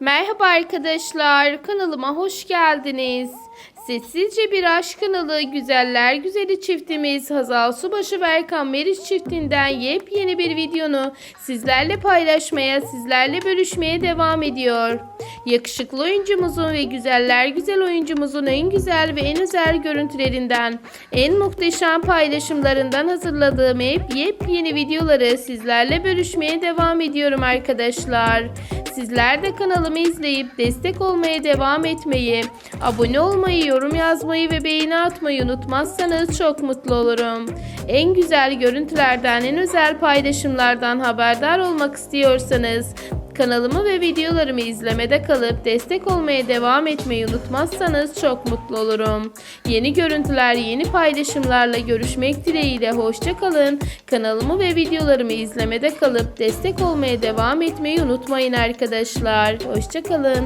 Merhaba arkadaşlar, kanalıma hoş geldiniz. Sessizce bir aşk kanalı güzeller güzeli çiftimiz Hazal Subaşı ve Erkan Meriç çiftinden yepyeni bir videonu sizlerle paylaşmaya, sizlerle bölüşmeye devam ediyor. Yakışıklı oyuncumuzun ve güzeller güzel oyuncumuzun en güzel ve en özel görüntülerinden, en muhteşem paylaşımlarından hazırladığım hep yepyeni videoları sizlerle bölüşmeye devam ediyorum arkadaşlar. Sizler de kanalımı izleyip destek olmaya devam etmeyi, abone olmayı, yorum yazmayı ve beğeni atmayı unutmazsanız çok mutlu olurum. En güzel görüntülerden, en özel paylaşımlardan haberdar olmak istiyorsanız kanalımı ve videolarımı izlemede kalıp destek olmaya devam etmeyi unutmazsanız çok mutlu olurum. Yeni görüntüler, yeni paylaşımlarla görüşmek dileğiyle hoşça kalın. Kanalımı ve videolarımı izlemede kalıp destek olmaya devam etmeyi unutmayın arkadaşlar. Hoşça kalın.